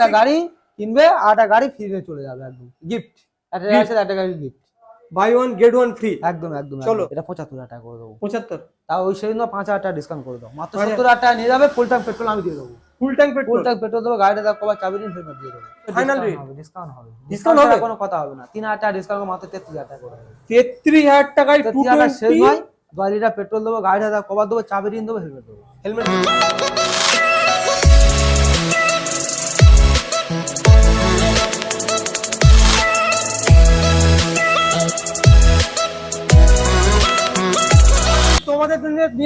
একটা গাড়ি কিনবে একটা গাড়ি ফ্রিতে চলে যাবে একদম। গিফট একটা সাথে একটা গাড়ি gift buy one get one free একদম একদম চলো। এটা পঁচাত্তর হাজার টাকা করে দেবো। পঁচাত্তর। তাও ওই সেদিন পাঁচ হাজার টাকা ডিসকাউন্ট করে দাও। মাত্র সত্তর হাজার টাকা নিয়ে যাবে ফুল টাইম পেট্রোল আমি দিয়ে দেবো। Full tank petrol full time petrol দেবো গাড়িটা দেবো কবার চাবি দিন ফেরত দিয়ে দেবো। Final rate? ডিসকাউন্ট হবে ডিসকাউন্ট হবে? কোনো কথা হবে না। তিন হাজার টাকা ডিসকাউন্ট মাত্র তেত্রিশ হাজার টাকা করে দেবো। তেত্রিশ হাজার টাকায় টু তেত্রিশ হাজার টাকা শেষ নয়। দশ লিটার পেট্রোল দেবো গাড়িটা দেবো কবার দেবো চাবি দিন দেবো হেলমেট দেবো। হেলমেট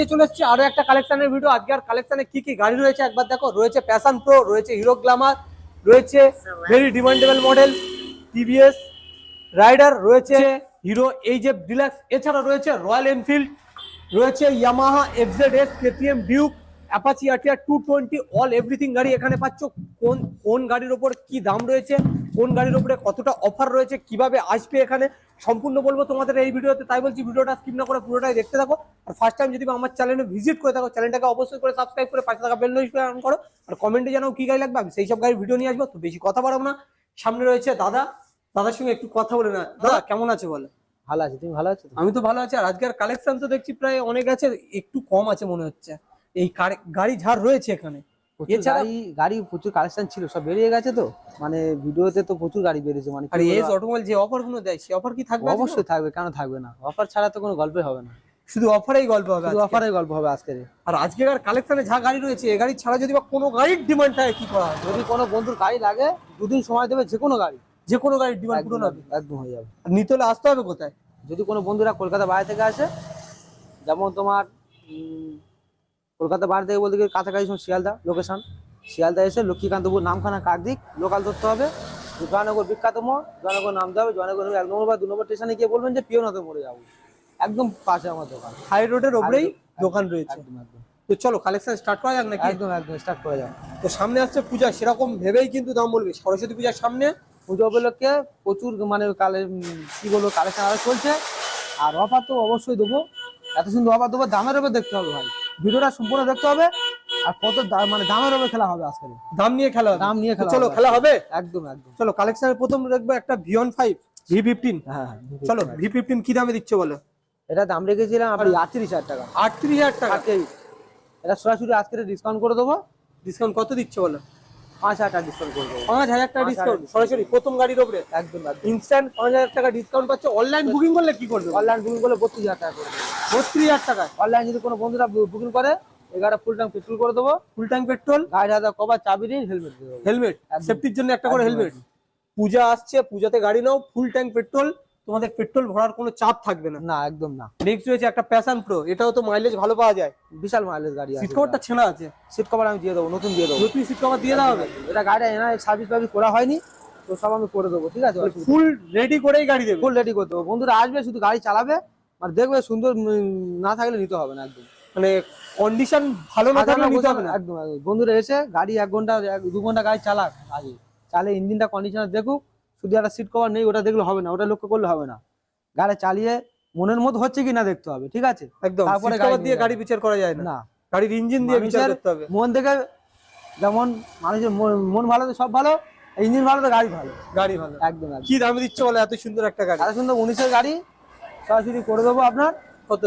নিয়ে চলে এসেছি। আরও একটা কালেকশনের ভিডিও আজকে আর কালেকশনে কি কি গাড়ি রয়েছে? একবার দেখো। রয়েছে প্যাশন প্রো রয়েছে হিরো গ্লামার রয়েছে very demandable model TVS Rider রয়েছে হিরো এই যে ডিলাক্স এছাড়া রয়েছে রয়্যাল এনফিল্ড রয়েছে Yamaha FZ S KTM Duke Apache আটিয়া two twenty all everything গাড়ি এখানে পাচ্ছ। কোন কোন গাড়ির ওপর কি দাম রয়েছে কোন গাড়ির ওপরে কতটা অফার রয়েছে কীভাবে আসবে এখানে সম্পূর্ণ বলব তোমাদের এই ভিডিওতে। তাই বলছি ভিডিওটা স্কিপ না করে পুরোটাই দেখতে থাকো। আর ফার্স্ট টাইম যদি আমার চ্যানেলে ভিজিট করে থাকো চ্যানেলটাকে অবশ্যই করে সাবস্ক্রাইব করে পাশে থাকা বেল নোটিফিকেশন করো। আর কমেন্টে জানাও কি গাড়ি লাগবে আমি সেই সব গাড়ির ভিডিও নিয়ে আসব। তো বেশি কথা বাড়াবো না। সামনে রয়েছে দাদা। দাদার সঙ্গে একটু কথা বলে না দাদা কেমন আছে বলে? ভালো আছে তুমি ভালো আছো? আমি তো ভালো আছি। আর আজকের কালেকশন তো দেখছি প্রায় অনেক আছে একটু কম আছে মনে হচ্ছে। এই গাড়ি ঝাড় রয়েছে এখানে। এছাড়া- গাড়ি প্রচুর কালেকশন ছিল সব বেরিয়ে গেছে তো। মানে ভিডিওতে তো প্রচুর গাড়ি বেরিয়েছে মানে আর অটোমোবাইল যে অফারগুলো দেয় সে অফার কি থাকবে অবশ্যই থাকবে কেন থাকবে না? অফার ছাড়া তো কোনো গল্পই হবে না। শুধু অফারেই গল্প হবে শুধু আজকে। গল্প হবে আজকের আর কালেকশনে যা গাড়ি রয়েছে গাড়ি ছাড়া যদি বা কোনো গাড়ির ডিমান্ড থাকে কি করা হবে? যদি কোনো বন্ধুর গাড়ি লাগে দুদিন সময় দেবে যে কোনো গাড়ি। যে কোনো গাড়ির ডিমান্ড পূরণ হবে। একদম হয়ে যাবে। আর নিতে হলে আসতে হবে কোথায়? যদি কোনো বন্ধুরা কলকাতা বাইরে থেকে আসে যেমন তোমার উম, কলকাতা বাইরে থেকে বলতে গেলে কাছাকাছি শিয়ালদা লোকেশন শিয়ালদা এসে লক্ষ্মীকান্তপুর নামখানা কাকদিক লোকাল ধরতে হবে। জয়নগর বিখ্যাত মোড় জয়নগর নামতে হবে। জয়নগর এক নম্বর বা দু নম্বর স্টেশনে গিয়ে বলবেন যে পিওনাতে মোড়ে যাব। একদম পাশে আমার দোকান। হাই রোডের ওপরেই দোকান রয়েছে। একদম একদম। তো চলো কালেকশন স্টার্ট করা যাক নাকি? একদম একদম স্টার্ট করা যাও তো সামনে আসছে পূজা সেরকম ভেবেই কিন্তু দাম বলবে। সরস্বতী পূজার সামনে পুজো উপলক্ষে প্রচুর মানে কালে কি বলব কালেকশন আরও চলছে। আর অফার তো অবশ্যই দেবো। এত সুন্দর অফার দেবো দামের উপর দেখতে হবে ভাই। ভিডিওটা সম্পূর্ণ দেখতে হবে আর কত মানে দামের হবে খেলা হবে আজকে দাম নিয়ে খেলা দাম নিয়ে খেলা চলো খেলা হবে? একদম একদম। চলো কালেকশনের প্রথম দেখব একটা ভিওন ফাইভ ভি ফিফটিন হ্যাঁ হ্যাঁ চলো ভি ফিফটিন কি দামে দিচ্ছে বলো? এটা দাম রেখেছিলাম আপনি আটত্রিশ হাজার টাকা। আটত্রিশ হাজার টাকা? এটা সরাসরি আজকে ডিসকাউন্ট করে দেবো। ডিসকাউন্ট কত দিচ্ছে বলো? পাঁচ হাজার টাকা ডিসকাউন্ট করে দেবো পাঁচ হাজার টাকা ডিসকাউন্ট সরাসরি প্রথম গাড়ির একদম ইনস্ট্যান্ট পাঁচ হাজার টাকা ডিসকাউন্ট পাচ্ছে। অনলাইন বুকিং করলে কি করবে? অনলাইন বুকিং করলে বত্রিশ হাজার টাকা বত্রিশ হাজার টাকা অনলাইন যদি কোনো বন্ধুরা বুকিং করে এগারো ফুল টাইম পেট্রোল করে দেবো। ফুল ট্যাঙ্ক পেট্রোল গাড়ি হাজার কবার চাবি হেলমেট হেলমেট। সেফটির জন্য একটা করে হেলমেট পূজা আসছে পূজাতে গাড়ি নাও ফুল ট্যাঙ্ক পেট্রোল তোমাদের পেট্রোল ভরার কোনো চাপ থাকবে না। না একদম না। নেক্সট রয়েছে একটা প্যাশন প্রো এটাও তো মাইলেজ ভালো পাওয়া যায়। বিশাল মাইলেজ গাড়ি সিট কভারটা ছেনা আছে। সিট কভার আমি দিয়ে দেবো নতুন দিয়ে দেবো। নতুন সিট কভার দিয়ে দেওয়া হবে? এটা গাড়িটা এনা সার্ভিস ফার্ভিস করা হয়নি তো সব আমি করে দেবো ঠিক আছে? ফুল রেডি করেই গাড়ি দেবে? ফুল রেডি করে দেবো। বন্ধুরা আসবে শুধু গাড়ি চালাবে আর দেখবে সুন্দর না থাকলে নিতে হবে না একদম। মানে কন্ডিশন ভালো না থাকলে নিতে হবে না? একদম একদম। বন্ধুরা এসে গাড়ি এক ঘণ্টা দু ঘণ্টা গাড়ি চালাক আগে। চালে ইঞ্জিনটা কন্ডিশনার দেখুক শুধু একটা সিট কভার নেই ওটা দেখলে হবে না ওটা লক্ষ্য করলে হবে না। গাড়ি চালিয়ে মনের মতো হচ্ছে কি না দেখতে হবে ঠিক আছে? একদম তারপরে গাড়ি দিয়ে গাড়ি বিচার করা যায় না। গাড়ির ইঞ্জিন দিয়ে বিচার করতে হবে। মন থেকে যেমন মানুষের মন- ভালো তো সব ভালো ইঞ্জিন ভালো তো গাড়ি ভালো। গাড়ি ভালো। একদম কি দামে দিচ্ছে বলে এত সুন্দর একটা গাড়ি। এত সুন্দর উনিশের গাড়ি সরাসরি করে দেবো আপনার। কত?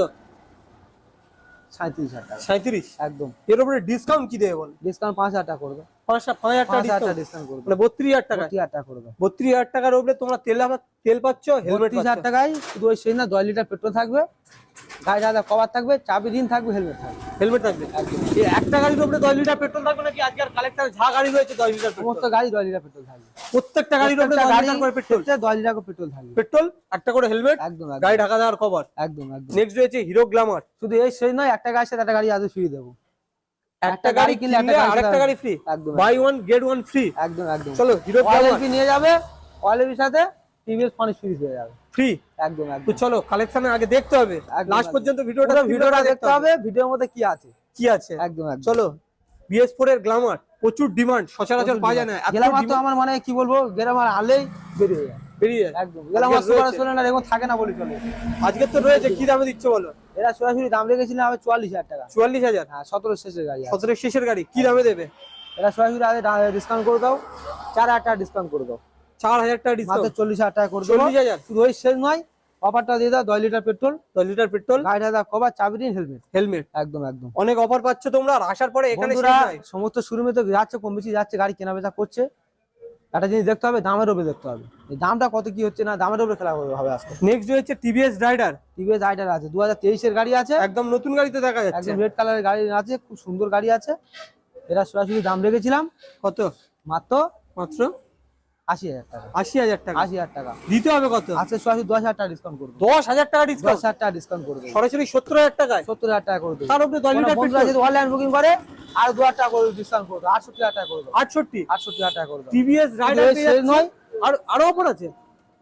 সাঁত্রিশ হাজার সাঁত্রিশ একদম। এর উপরে ডিসকাউন্ট কি দেবে বল? ডিসকাউন্ট পাঁচ হাজার টাকা করবে টাকার উপরে তোমরা তেল তেল পাচ্ছ হেলমেট বত্রিশ হাজার টাকায় শুধু ওই সেই না দশ লিটার পেট্রোল থাকবে গাড়ি দাদা কভার থাকবে চাবি দিন থাকবে হেলমেট থাকবে। হেলমেট থাকবে। একটা গাড়ির উপরে দশ লিটার পেট্রোল থাকবে নাকি? আজকের কালেক্টর যা গাড়ি রয়েছে দশ লিটার সমস্ত গাড়ি দশ লিটার পেট্রোল থাকবে। প্রত্যেকটা গাড়ির উপরে গাড়ি পেট্রোল। দশ লিটার করে পেট্রোল থাকবে। পেট্রোল একটা করে হেলমেট একদম গাড়ি ঢাকা দেওয়ার কভার একদম একদম। নেক্সট রয়েছে হিরো গ্লামার শুধু এই সেই নয় একটা গাড়ির সাথে একটা গাড়ি আজ ফ্রি দেবো। একটা গাড়ি কিনলে আরেকটা গাড়ি ফ্রি একদম buy one get one free একদম একদম। চলো হিরো গ্ল্যামার ওয়াইএলপি নিয়ে যাবে ওয়াইএলপির সাথে টিভিএস পানি ফ্রি হয়ে যাবে। ফ্রি একদম তো একদম। চলো কালেকশনের আগে দেখতে হবে। লাস্ট পর্যন্ত ভিডিওটা ভিডিওটা দেখতে হবে ভিডিওর মধ্যে কি আছে? কি আছে? একদম একদম। চলো বিএস ফোর এর গ্ল্যামার প্রচুর ডিমান্ড সচরাচর পাওয়া যায় না। গেলাম তো আমার মানে কি বলব গেলাম আর আনলেই বেরিয়ে যায়। বেরিয়ে যায়। একদম। আজকে সুপার এখন থাকে না বলি চলে। আজকে তো রয়েছে কি দামে দিচ্ছে বলো? এরা সরাসরি দাম রেখেছিলাম আমি চুয়াল্লিশ হাজার টাকা। চুয়াল্লিশ হাজার? হ্যাঁ সতেরো শেষের গাড়ি সতেরো শেষের গাড়ি কি দামে দেবে? এটা সরাসরি আগে ডিসকাউন্ট করে দাও চার হাজার টাকা ডিসকাউন্ট করে দাও। চার হাজার টাকা ডিসকাউন্ট চল্লিশ হাজার টাকা করে দেবো। চল্লিশ হাজার? শুধু ওই শেষ নয় অফারটা দিয়ে দাও দশ লিটার পেট্রোল দশ লিটার পেট্রোল গাড়ি হাজার কভার চাবি দিন হেলমেট হেলমেট একদম একদম। অনেক অফার পাচ্ছ তোমরা আর আসার পরে এখানে। সমস্ত শোরুমে তো যাচ্ছে কম বেশি যাচ্ছে গাড়ি কেনা বেচা করছে। একটা জিনিস দেখতে হবে দামের উপরে দেখতে হবে। দামটা কত কি হচ্ছে না দামের উপরে খেলা হবে হবে আজকে। নেক্সট হচ্ছে টিভিএস রাইডার টিভিএস রাইডার আছে দু হাজার তেইশের গাড়ি আছে। একদম নতুন গাড়িতে দেখা যাচ্ছে। একদম রেড কালারের গাড়ি আছে খুব সুন্দর গাড়ি আছে। এরা সরাসরি দাম রেখেছিলাম। কত? মাত্র মাত্র আশি হাজার টাকা। আশি হাজার টাকা? আশি হাজার টাকা। দিতে হবে কত? দশ হাজার টাকা ডিসকাউন্ট করব। দশ হাজার টাকা ডিসকাউন্ট হাজার টাকা ডিসকাউন্ট করে সরাসরি সত্তর হাজার টাকায়? সত্তর হাজার টাকা করে দেবো। তার উপরে দশ লিটার পেট্রোল অনলাইন বুকিং করে আর দু হাজার টাকা করে ডিসকাউন্ট আটষট্টি হাজার টাকা আটষট্টি? আটষট্টি হাজার টাকা টিভিএস রাইডার নয়। আর আরও অফার আছে?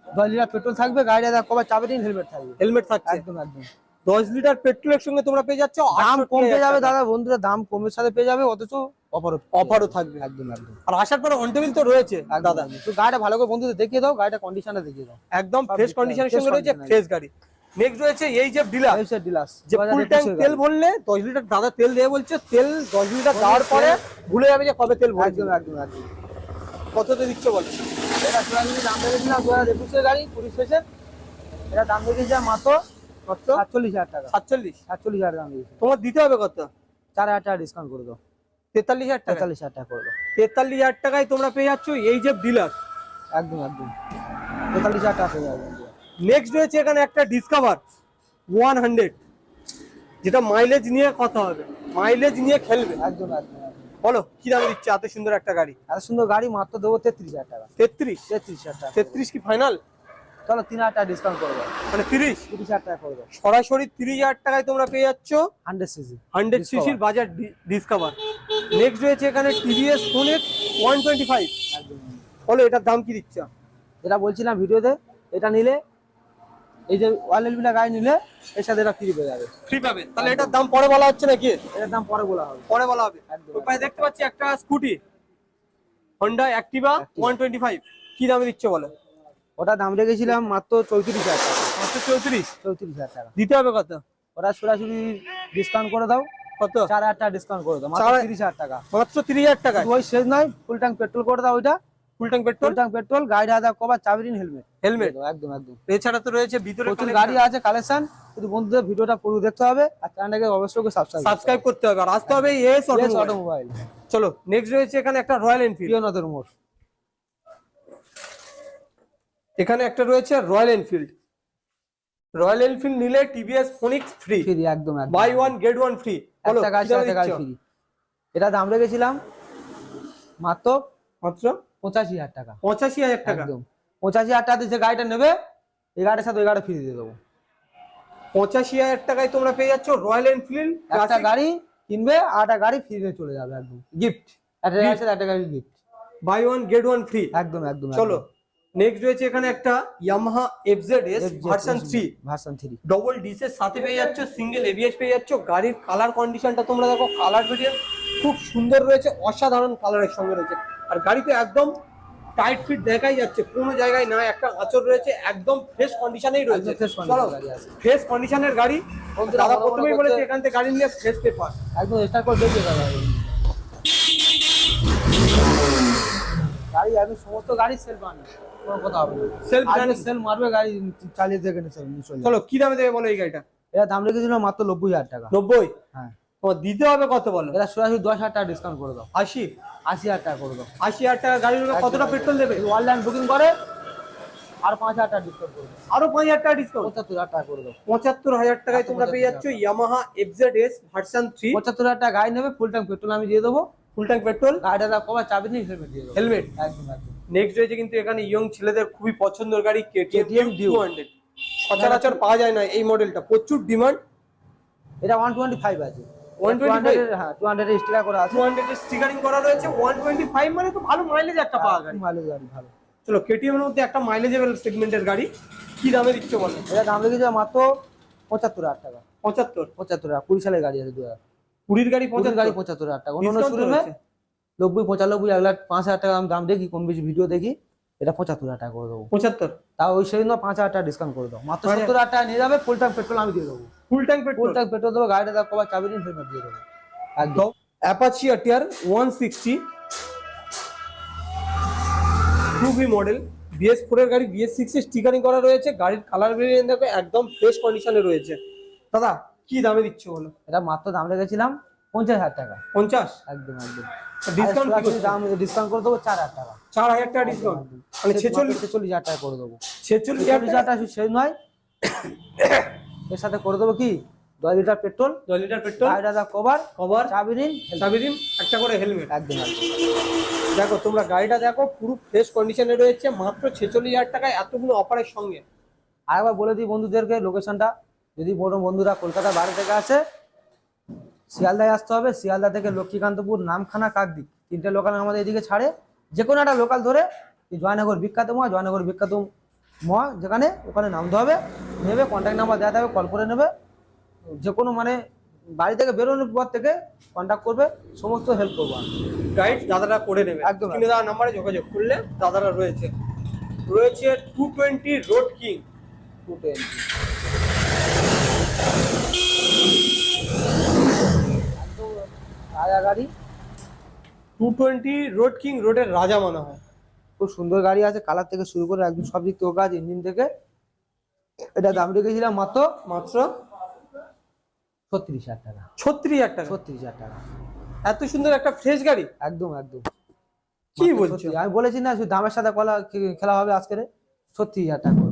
দশ লিটার পেট্রোল থাকবে গাড়ি কবার চাবি হেলমেট থাকবে। হেলমেট থাকছে। একদম একদম। দশ লিটার পেট্রোলের সঙ্গে তোমরা পেয়ে যাচ্ছ দাম কমে যাবে দাদা বন্ধুরা দাম কমের সাথে পেয়ে যাবে অথচ অফারও অফারও থাকবে। একদম একদম। আর আসার পরে অনটেবিল তো রয়েছে দাদা। তো গাড়িটা ভালো করে বন্ধুদের দেখিয়ে দাও গাড়িটা দেখিয়ে দাও। একদম ফ্রেশ কন্ডিশনের সঙ্গে রয়েছে ফ্রেশ গাড়ি। নেক্সট রয়েছে এই যে ডিলার যে ফুল ট্যাঙ্ক তেল ভরলে দশ লিটার দাদা তেল দিয়ে বলছে তেল দশ লিটার দেওয়ার পরে ভুলে যাবে যে কবে তেল ভরে একদম একদম একদম। কততে দিচ্ছে বলো? এটা সরাসরি দাম গাড়ি কুড়ি শেষের। এটা দাম রেখেছিলাম মাত্র মাত্র সাতচল্লিশ হাজার টাকা। সাতচল্লিশ? সাতচল্লিশ হাজার দাম রেখেছি তোমার দিতে হবে কত? চার হাজার টাকা ডিসকাউন্ট করে দাও। তেতাল্লিশ হাজার টাকা? তেতাল্লিশ হাজার টাকা করে দাও। তেতাল্লিশ হাজার টাকায় তোমরা পেয়ে যাচ্ছ এই যে ডিলার একদম একদম। তেতাল্লিশ হাজার টাকা পেয়ে যাবে। নেক্সট রয়েছে এখানে একটা ডিসকভার ওয়ান হান্ড্রেড যেটা মাইলেজ নিয়ে কথা হবে। মাইলেজ নিয়ে খেলবে। একদম একদম একদম। বলো কি দামে দিচ্ছে? এত সুন্দর একটা গাড়ি। এত সুন্দর গাড়ি মাত্র দেবো তেত্রিশ হাজার টাকা। তেত্রিশ? তেত্রিশ হাজার টাকা। তেত্রিশ কি ফাইনাল চলো তিন হাজার টাকা ডিসকাউন্ট করে দাও। মানে তিরিশ? তিরিশ হাজার টাকা করে দাও। সরাসরি তিরিশ হাজার টাকায় তোমরা পেয়ে যাচ্ছ হান্ড্রেড সিসি হান্ড্রেড। সিসির বাজার ডিসকভার নেক্সট রয়েছে এখানে টিভিএস ফোনের ওয়ান টোয়েন্টি ফাইভ বলো এটার দাম কি দিচ্ছ? যেটা বলছিলাম ভিডিওতে এটা নিলে এই যে ওয়াল এলবিটা গাড়ি নিলে এর সাথে এটা ফ্রি পেয়ে যাবে। ফ্রি পাবে। তাহলে এটার দাম পরে বলা হচ্ছে নাকি? এটার দাম পরে বলা হবে। পরে বলা হবে। ওপারে দেখতে পাচ্ছি একটা scooty Honda Activa one twenty five কি দামে দিচ্ছে বলো? ওটা দাম রেখেছিলাম মাত্র চৌত্রিশ হাজার টাকা। মাত্র চৌত্রিশ? চৌত্রিশ হাজার টাকা। দিতে হবে কত? ওটা সরাসরি ডিসকাউন্ট করে দাও। কত? চার হাজার টাকা ডিসকাউন্ট করে দাও। মাত্র তিরিশ হাজার টাকা। মাত্র তিরিশ হাজার শুধু ওই শেষ নয় ফুল ট্যাঙ্ক পেট্রোল করে দাও ওইটা। Full tank petrol tank petrol গাড়ি কভার হেলমেট হেলমেট একদম একদম। এছাড়া তো রয়েছে ভিতরে প্রচুর গাড়ি আছে কালেকশন বন্ধুদের ভিডিওটা পুরো দেখতে হবে আর চ্যানেলটাকে অবশ্যই সাবস্ক্রাইব সাবস্ক্রাইব করতে হবে। আর আসতে হবে এস অটোমোবাইল চলো নেক্সট রয়েছে এখানে একটা রয়্যাল এনফিল্ড প্রিয়নদের মোড় এখানে একটা রয়েছে রয়্যাল এনফিল্ড রয়্যাল এনফিল্ড নিলে টিভিএস ফোনিক্স ফ্রি ফ্রি একদম একদম। Buy one get one free বলো একটা গাড়ি কি দামে একটা গাড়ি দিচ্ছ? ফ্রি এটা দাম রেখেছিলাম মাত্র মাত্র? পঁচাশি হাজার টাকা। পঁচাশি হাজার টাকা? একদম। পঁচাশি হাজার টাকা দিয়ে যে গাড়িটা নেবে এই গাড়ির সাথে ওই গাড়ি ফ্রি দিয়ে দেবো। পঁচাশি হাজার টাকায় তোমরা পেয়ে যাচ্ছ রয়্যাল এনফিল্ড একটা গাড়ি কিনবে আর একটা গাড়ি ফ্রি দিয়ে চলে যাবে একদম। গিফট একটা সাথে একটা গাড়ি gift buy one get one free একদম একদম। চলো নেক্সট রয়েছে এখানে একটা Yamaha FZ S version three version three double ডিসের সাথে পেয়ে যাচ্ছ সিঙ্গেল এবিএস পেয়ে যাচ্ছ। গাড়ির কালার কন্ডিশনটা তোমরা দেখো কালার ভেরিয়েন্ট খুব সুন্দর রয়েছে অসাধারণ কালারের সঙ্গে রয়েছে। আর গাড়িতে একদম টাইট ফিট দেখাই যাচ্ছে কোনো জায়গায় না একটা আচর রয়েছে একদম ফ্রেশ কন্ডিশনেই রয়েছে। চলো। ফ্রেশ কন্ডিশনের গাড়ি দাদা প্রথমেই বলেছে এখান থেকে গাড়ি নিয়ে ফ্রেশ পেপার একদম স্টার্ট করে দেখবে দাদা গাড়ি আমি সমস্ত গাড়ি সেল বানি কোনো কথা হবে না। Self সেল running। মারবে গাড়ি চালিয়ে নি চলো কি দামে দেবে বলো এই গাড়িটা? এটা দাম রেখেছিল মাত্র নব্বই হাজার টাকা। নব্বই? হ্যাঁ। তোমার দিতে হবে কত বলো? এটা সরাসরি দশ হাজার টাকা ডিসকাউন্ট করে দাও। আশি? আশি হাজার টাকা করে দাও। আশি হাজার টাকা গাড়ির কতটা পেট্রোল দেবে? অনলাইন বুকিং করে আর পাঁচ হাজার টাকা ডিসকাউন্ট করে দাও। আরও পাঁচ হাজার টাকা ডিসকাউন্ট পঁচাত্তর হাজার টাকা করে দাও। পঁচাত্তর হাজার টাকায় তোমরা পেয়ে যাচ্ছ Yamaha FZ S version three পঁচাত্তর হাজার টাকা গাড়ি নেবে ফুল ট্যাঙ্ক পেট্রোল আমি দিয়ে দেবো। Full tank petrol. গাড়িটা কবার চাবি নিয়ে হেলমেট দিয়ে হেলমেট একদম একদম। নেক্সট রয়েছে কিন্তু এখানে ইয়ং ছেলেদের খুবই পছন্দের গাড়ি কেটিএম ডিউ হান্ড্রেড সচরাচর পাওয়া যায় না এই মডেলটা প্রচুর ডিমান্ড এটা ওয়ান টোয়েন্টি ফাইভ আছে 125? হ্যাঁ টু হান্ড্রেড স্টিকার করা আছে। টু হান্ড্রেড স্টিকারিং করা রয়েছে। ওয়ান টোয়েন্টি ফাইভ মানে তো ভালো মাইলেজ একটা পাওয়া গাড়ি ভালো গাড়ি ভালো। চলো কেটিএম এর মধ্যে একটা মাইলেজেবল সেগমেন্টের গাড়ি। কি দামে দিচ্ছ বলো? এটা দাম লেগেছে মাত্র পঁচাত্তর হাজার টাকা। পঁচাত্তর। পঁচাত্তর টাকা কুড়ি সালের গাড়ি আছে দু হাজার। কুড়ির গাড়ি পঁচাত্তর? গাড়ি পঁচাত্তর হাজার টাকা। অন্য শোরুমে নব্বই পঁচানব্বই এক লাখ পাঁচ হাজার টাকা আমি দাম দেখি কোন বেশি ভিডিও দেখি এটা পঁচাত্তর হাজার টাকা করে দেবো। পঁচাত্তর? তা ওই সেদিন পাঁচ হাজার টাকা ডিসকাউন্ট করে দেবো মাত্র সত্তর হাজার টাকা নিয়ে যাবে ফুল ট্যাঙ্ক পেট্রোল আমি দিয়ে দেবো। Full tank full petrol tank petrol দেবো গাড়িটা কবার চাবি দিন হেলমেট দিয়ে দেবো। একদম। Apache আটিয়ার one sixty two B model BS four এর গাড়ি বিএস সিক্স এর স্টিকারিং করা রয়েছে গাড়ির কালার ভেরিয়েন্ট দেখো একদম ফ্রেশ কন্ডিশনে রয়েছে। দাদা কি দামে দিচ্ছ বলো? এটা মাত্র দাম রেখেছিলাম পঞ্চাশ হাজার টাকা। পঞ্চাশ? একদম একদম। ডিসকাউন্ট দাম ডিসকাউন্ট করে দেবো চার হাজার টাকা। চার হাজার টাকা ডিসকাউন্ট মানে ছেচল্লিশ ছেচল্লিশ হাজার টাকা করে দেবো। ছেচল্লিশ হাজার টাকা নয় এর সাথে করে দেবো কি? দশ লিটার পেট্রোল দশ লিটার পেট্রোল হাজার কভার একটা করে হেলমেট। একদম একদম। দেখো তোমরা গাড়িটা দেখো পুরো ফ্রেশ কন্ডিশনে রয়েছে মাত্র ছেচল্লিশ হাজার টাকায় এতগুলো অফারের সঙ্গে। আরেকবার বলে দিই বন্ধুদেরকে লোকেশনটা যদি বড় বন্ধুরা কলকাতার বাইরে থেকে আসে শিয়ালদায় আসতে হবে। শিয়ালদা থেকে লক্ষ্মীকান্তপুর নামখানা কাকদ্বীপ। তিনটে লোকাল আমাদের এদিকে ছাড়ে। যে কোনো একটা লোকাল ধরে জয়নগর বিখ্যাত মহা জয়নগর বিখ্যাত মহা যেখানে ওখানে নামতে হবে। নেবে কন্ট্যাক্ট নাম্বার দেওয়া থাকবে কল করে নেবে। যে কোনো মানে বাড়ি থেকে বেরোনোর পর থেকে কন্ট্যাক্ট করবে সমস্ত হেল্প করব গাইড দাদারা করে নেবে। একদম। কিনে দেওয়ার নাম্বারে যোগাযোগ করলে দাদারা রয়েছে। রয়েছে two twenty road king two twenty রাজা গাড়ি টু টোয়েন্টি রোড কিং রোডের রাজা মনে হয়। খুব সুন্দর গাড়ি আছে কালার থেকে শুরু করে একদম সব দিক থেকে কাজ ইঞ্জিন থেকে। এটা দাম রেখেছিলাম মাত্র মাত্র ছত্রিশ হাজার টাকা। ছত্রিশ হাজার টাকা? ছত্রিশ হাজার টাকা। এত সুন্দর একটা ফ্রেশ গাড়ি? একদম একদম। কি বলছো? আমি বলেছি না শুধু দামের সাথে কলা খে- খেলা হবে আজকে ছত্রিশ হাজার টাকা।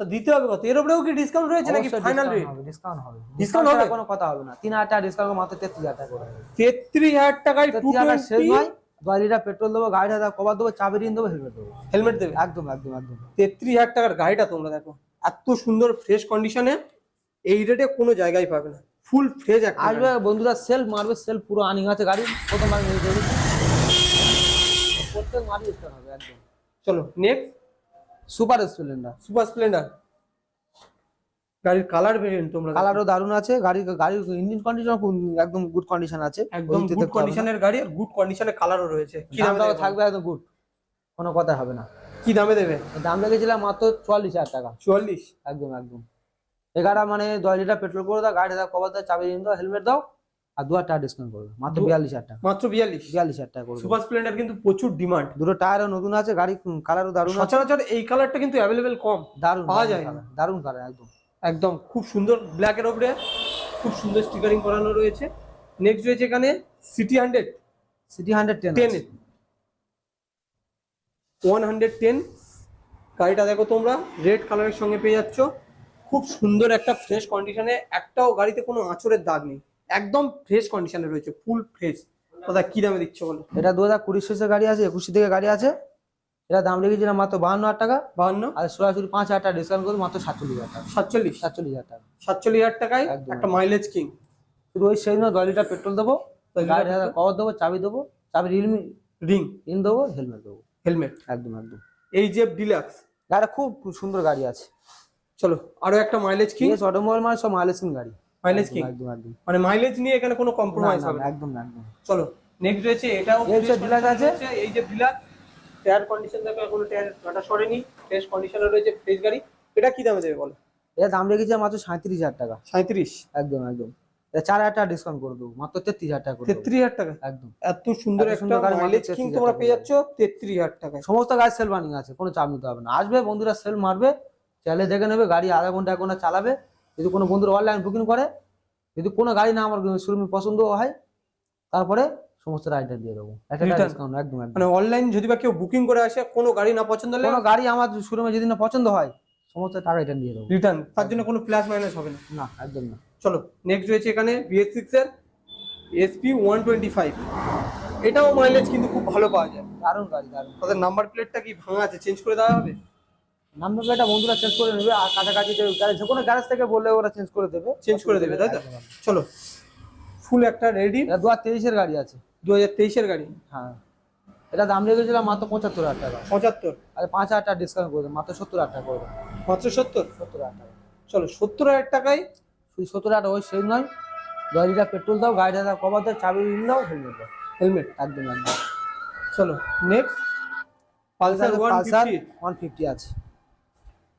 তো দিতে হবে কত এর উপরেও কি ডিসকাউন্ট রয়েছে নাকি ফাইনাল রেট ডিসকাউন্ট হবে ডিসকাউন্ট হবে? হবে? কোনো কথা হবে না। তিন হাজার টাকা ডিসকাউন্ট মাত্র তেত্রিশ হাজার টাকা করে। দেবো তেত্রিশ হাজার টাকায় টু তেত্রিশ হাজার শেষ নয়। দশ পেট্রোল দেবো গাড়ি হাজার কভার দেবো চাবি রিন দেবো হেলমেট দেবো। হেলমেট দেবে? একদম একদম একদম। তেত্রিশ হাজার টাকার গাড়িটা তোমরা দেখো। এত সুন্দর ফ্রেশ কন্ডিশনে এই রেটে কোনো জায়গায় পাবে না। ফুল ফ্রেশ আসবে বন্ধুরা সেলফ মারবে সেলফ পুরো আনিং আছে। গাড়ি প্রত্যেক হবে একদম। চলো next super Splendor. Super Splendor. গাড়ির কালার ভেরিয়েন্ট তোমরা কালারও দারুণ আছে। গাড়ি গাড়ির ইঞ্জিন কন্ডিশন একদম গুড কন্ডিশন আছে। একদম গুড। কন্ডিশনের গাড়ি আর গুড কন্ডিশনের কালারও রয়েছে। কি দামে দামটাও থাকবে একদম গুড কোনো কথা হবে না। কি দামে দেবে? দাম রেখেছিলাম মাত্র চুয়াল্লিশ হাজার টাকা। চুয়াল্লিশ? একদম একদম। এগারো মানে দশ লিটার পেট্রোল করে দাও গাড়ি দাও কভার দাও চাবি দাও হেলমেট দাও। আর দু হাজার টাকা ডিসকাউন্ট করবে মাত্র বিয়াল্লিশ হাজার টাকা। মাত্র বিয়াল্লিশ? বিয়াল্লিশ হাজার টাকা করবে। সুপার স্প্লেন্ডার কিন্তু প্রচুর ডিমান্ড দুটো টায়ারও নতুন আছে গাড়ি কালারও দারুণ সচরাচর এই কালারটা কিন্তু অ্যাভেলেবেল কম। দারুণ পাওয়া যায় না। দারুণ কালার একদম। একদম খুব সুন্দর ব্ল্যাকের ওপরে খুব সুন্দর স্টিকারিং করানো রয়েছে। নেক্সট রয়েছে এখানে CT hundred CT hundred ten ten one hundred ten গাড়িটা দেখো তোমরা রেড কালারের সঙ্গে পেয়ে যাচ্ছ। খুব সুন্দর একটা ফ্রেশ কন্ডিশনে একটাও গাড়িতে কোনো আঁচড়ের দাগ নেই। একদম ফ্রেশ কন্ডিশনে রয়েছে ফুল ফ্রেশ দাদা কি দামে দিচ্ছ বলো? এটা দু হাজার কুড়ি শেষে গাড়ি আছে একুশি থেকে গাড়ি আছে। এটা দাম রেখেছিলাম মাত্র বাহান্ন হাজার টাকা। বাহান্ন? আর সরাসরি পাঁচ হাজার টাকা ডিসকাউন্ট করে মাত্র সাতচল্লিশ হাজার টাকা। সাতচল্লিশ? সাতচল্লিশ হাজার টাকা। সাতচল্লিশ হাজার টাকায় একটা মাইলেজ কিং শুধু ওই সেই নয় দশ লিটার পেট্রোল দেবো গাড়ি? কভার দেবো চাবি দেবো চাবি রিলমি রিং রিং দেবো হেলমেট দেবো। হেলমেট একদম একদম। এই যে ডিলাক্স গাড়িটা খুব সুন্দর গাড়ি আছে। চলো আরও একটা মাইলেজ কিং অটোমোবাইল মানে সব মাইলেজ কিং গাড়ি। Mileage king? একদম একদম। মানে মাইলেজ নিয়ে এখানে কোনো কম্প্রোমাইজ হবে না? একদম না, একদম। চলো নেক্সট রয়েছে এটাও fresh আছে? এই যে ডিলাক্স টায়ার কন্ডিশন দেখো এখনও টায়ার কাটা সরেনি ফ্রেশ কন্ডিশনে রয়েছে ফ্রেশ গাড়ি। এটা কি দামে দেবে বলো? এটা দাম রেখেছি মাত্র সাঁত্রিশ হাজার টাকা। সাঁত্রিশ? একদম একদম। চার হাজার টাকা ডিসকাউন্ট করে দেবো মাত্র তেত্রিশ হাজার টাকা তেত্রিশ হাজার টাকা? একদম। এত সুন্দর একটা মাইলেজ কিং 33,000 তোমরা পেয়ে যাচ্ছ তেত্রিশ হাজার টাকায়। সমস্ত গাড়ি সেল বানিং আছে কোনো চাপ নিতে হবে না। আসবে বন্ধুরা সেল মারবে চাইলে দেখে নেবে গাড়ি আধা ঘণ্টা এক ঘণ্টা চালাবে যদি কোনো বন্ধুরা অনলাইন বুকিং করে যদি কোনো গাড়ি না আমার শোরুমে পছন্দ হয় তারপরে সমস্ত রাইডার দিয়ে দেবো। একটা ডিসকাউন্ট একদম একদম। মানে অনলাইন যদি বা কেউ বুকিং করে আসে কোনো গাড়ি না পছন্দ হলে? কোনো গাড়ি আমার শোরুমে যদি না পছন্দ হয় সমস্ত টাকা রিটার্ন দিয়ে দেবো। রিটার্ন তার জন্য কোনো প্লাস মাইনাস হবে না? না একদম না। চলো নেক্সট রয়েছে এখানে বিএস সিক্স এর এসপি ওয়ান টোয়েন্টি ফাইভ এটাও মাইলেজ কিন্তু খুব ভালো পাওয়া যায়। দারুণ গাড়ি দারুণ। তাদের নাম্বার প্লেটটা কি ভাঙা আছে? চেঞ্জ করে দেওয়া হবে? নাম্বার প্লেটটা বন্ধুরা চেঞ্জ করে নেবে আর কাছাকাছি যে কোনো গ্যারেজ থেকে বললে ওরা চেঞ্জ করে দেবে। চেঞ্জ করে দেবে তাই তো। চলো ফুল একটা রেডি দু হাজার তেইশের গাড়ি আছে। দু হাজার তেইশের গাড়ি? হ্যাঁ। এটা দাম রেখেছিলাম মাত্র পঁচাত্তর হাজার টাকা। পঁচাত্তর? আর পাঁচ হাজার টাকা ডিসকাউন্ট করে মাত্র সত্তর হাজার টাকা মাত্র সত্তর? সত্তর হাজার টাকা। চলো সত্তর হাজার টাকায়? শুধু সত্তর হাজার ওই সেই নয়। দশ লিটার পেট্রোল দাও গাড়ি দাও কভার দাও চাবি রিং দাও হেলমেট দাও। হেলমেট একদম একদম। চলো next Pulsar Pulsar one fifty আছে।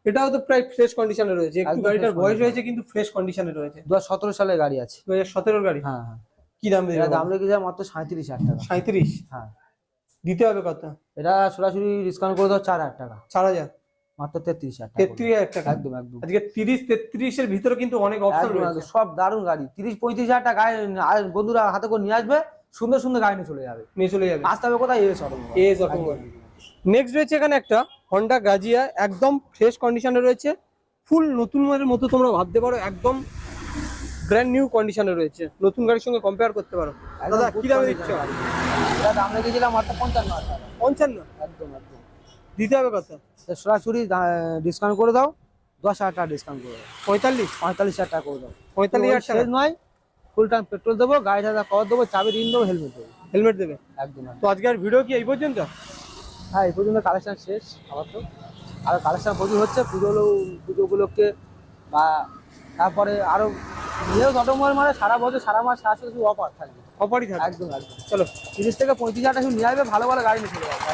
এটাও তো প্রায় ফ্রেশ কন্ডিশনে রয়েছে। একটু গাড়িটার বয়স হয়েছে কিন্তু ফ্রেশ কন্ডিশনে রয়েছে। দু হাজার সালের গাড়ি আছে। দু হাজার সতেরোর গাড়ি? হ্যাঁ হ্যাঁ। কি দাম দেবে? দাম রেখে যায় মাত্র সাঁত্রিশ হাজার টাকা। সাঁত্রিশ হ্যাঁ। দিতে হবে কত? এটা সরাসরি ডিসকাউন্ট করে দাও চার হাজার টাকা। চার হাজার? মাত্র তেত্রিশ হাজার টাকা। তেত্রিশ হাজার টাকা? একদম একদম। আজকে তিরিশ তেত্রিশের ভিতরে কিন্তু অনেক অপশন রয়েছে। সব দারুণ গাড়ি। তিরিশ পঁয়ত্রিশ হাজার টাকা বন্ধুরা হাতে করে নিয়ে আসবে সুন্দর সুন্দর গাড়ি নিয়ে চলে যাবে। নিয়ে চলে যাবে। আসতে হবে কোথায়? S auto S automobile next রয়েছে এখানে একটা। হন্ডা গাজিয়া একদম ফ্রেশ কন্ডিশনে রয়েছে। ফুল নতুন মালের মতো তোমরা ভাবতে পারো একদম ব্র্যান্ড নিউ কন্ডিশনে রয়েছে। নতুন গাড়ির সঙ্গে কম্পেয়ার করতে পারো। দাদা কি দামে দিচ্ছ? দাম রেখেছিলাম মাত্র পঞ্চান্ন পঞ্চান্ন? একদম একদম। দিতে হবে কত? সরাসরি ডিসকাউন্ট করে দাও। দশ হাজার টাকা ডিসকাউন্ট করে দাও। পঁয়তাল্লিশ? পঁয়তাল্লিশ হাজার টাকা করে দাও। পঁয়তাল্লিশ হাজার টাকা? নয়। ফুল টাইম পেট্রোল দেবো গাড়ি টাকা কভার দেবো চাবি ঋণ দেবো হেলমেট দেবো। হেলমেট দেবে? একদম। তো আজকের ভিডিও কি এই পর্যন্ত? হ্যাঁ এই পর্যন্ত কালেকশান শেষ আমার তো আর কালেকশান প্রচুর হচ্ছে পুজো হলো- পুজো উপলক্ষে বা তারপরে আরও নিজেও অটোমোবাইল মানে সারা বছর সারা মাস সারা শুধু অফার থাকবে। অফারই থাকে একদম একদম। চলো। তিরিশ থেকে পঁয়ত্রিশ হাজার টাকা শুধু নিয়ে আসবে ভালো ভালো গাড়ি নিয়ে চলে যাবে।